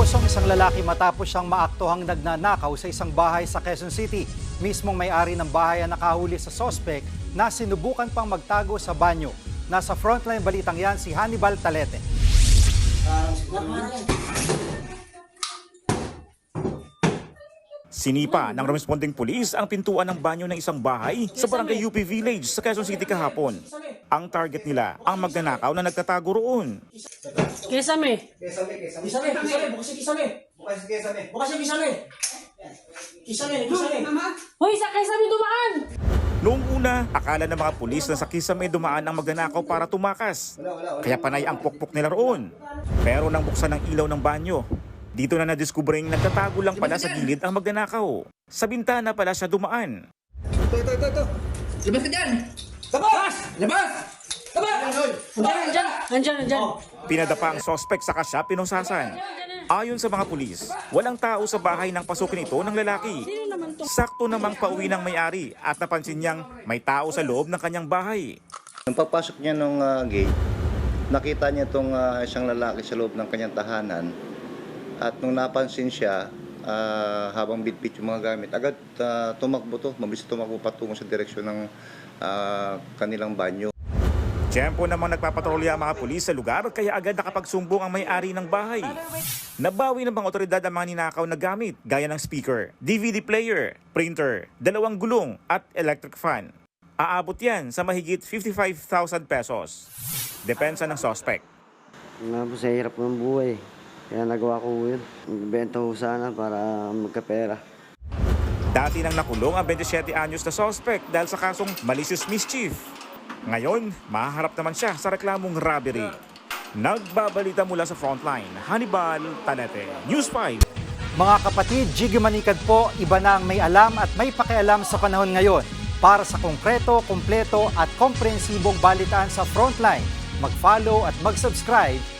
Inabuso ang isang lalaki matapos siyang maaktuhang nagnanakaw sa isang bahay sa Quezon City. Mismong may-ari ng bahay ang nakahuli sa sospek na sinubukan pang magtago sa banyo. Nasa frontline balitang yan si Hannibal Talete. Sinipa ng responding police ang pintuan ng banyo ng isang bahay sa barangay UP Village sa Quezon City kahapon. Ang target nila ang magnanakaw na nagtatago roon. Kesame. Kesame, kesame. Kisame, kisame, bukas si kisame. Bukas kesame. Bukas si kisame. Kisame, kisame. Hoy, sa kesame dumaan! Noong una, akala ng mga pulis na sa kisame dumaan ang magnanakaw para tumakas. Kaya panay ang pukpok nila roon. Pero nang buksan ang ilaw ng banyo, dito na nadiskubring nagtatago lang pala sa gilid ang magnanakaw. Sa bintana pala siya dumaan. Ito, ito, ito, ito. Labas ka dyan! Labas! Labas! Labas! Andiyan, andiyan, andiyan. Pinadapa ang sospek sa kasya pinusasan. Ayon sa mga pulis, walang tao sa bahay nang pasukin ito ng lalaki. Sakto namang pauwi ng may-ari at napansin niyang may tao sa loob ng kanyang bahay. Nung pagpasok niya nung ah, gate, nakita niya itong isang lalaki sa loob ng kanyang tahanan. At nung napansin siya, ah, habang bitbit yung mga gamit, agad ah, tumakbo to, mabilis tumakbo patungo sa direksyon ng ah, kanilang banyo. Tiyempo namang nagpapatrolya ang mga pulis sa lugar kaya agad nakapagsumbong ang may-ari ng bahay. Nabawi ng mga otoridad ang mga ninakaw na gamit gaya ng speaker, DVD player, printer, dalawang gulong at electric fan. Aabot yan sa mahigit 55,000 pesos. Depensa ng suspect. Nga po sa hirap ng buhay. Kaya nagawa ko yun. Magbenta ko sana para magkapera. Dati nang nakulong ang 27 anyos na suspect dahil sa kasong malicious mischief. Ngayon, mahaharap naman siya sa reklamong robbery. Nagbabalita mula sa frontline, Hannibal Tanete, News 5. Mga kapatid, Jiggy Manikad po, iba na ang may alam at may pakialam sa panahon ngayon. Para sa konkreto, kumpleto at komprehensibong balitaan sa Frontline, mag-follow at mag-subscribe